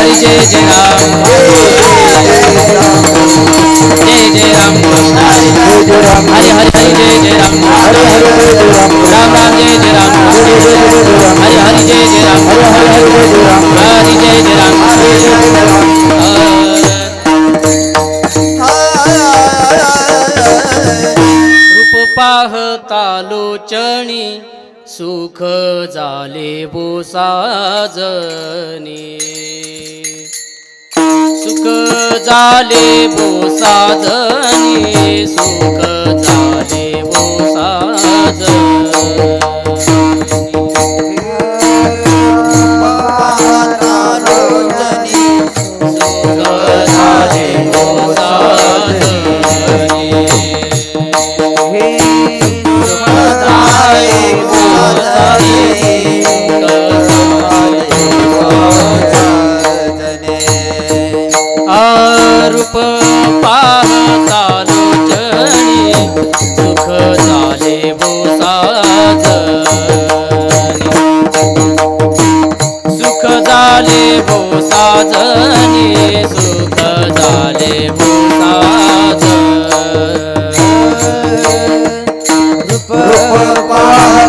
हरी जय जय राम जय जय राम हरे हरे हरे जय जय राम राम राम जय जय राम हरे हरे जय जय राम हरे जय जय राम रूप पाहतालोचणी सुख झाले बोसाजनी सुख झाले बो सुख झाले बो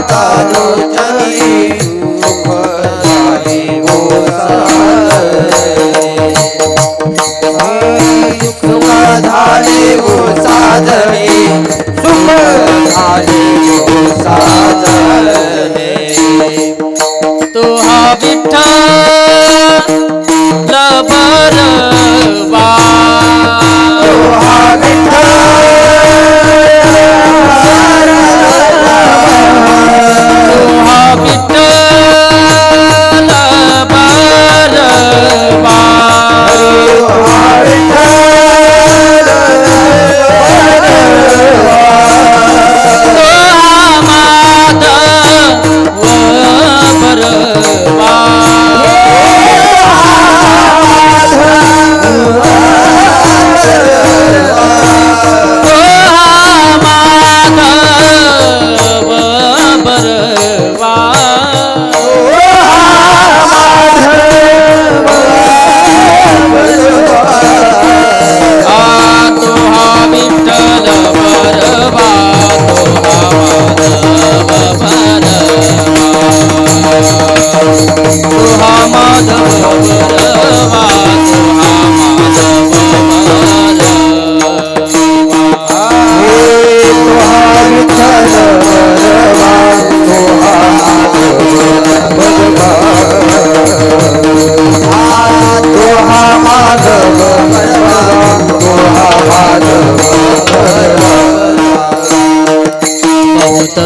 कालू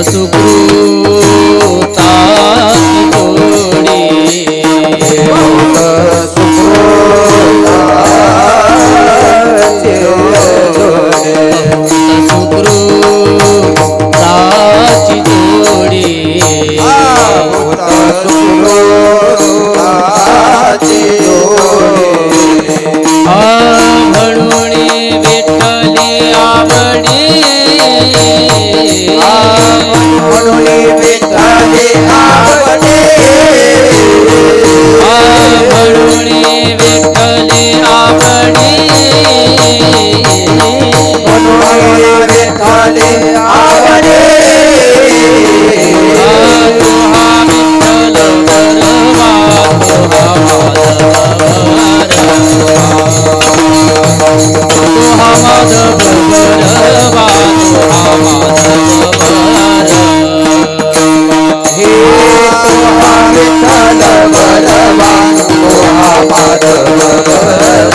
సుఖూ பாதவ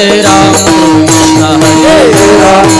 जय राम कृष्ण हरे राम।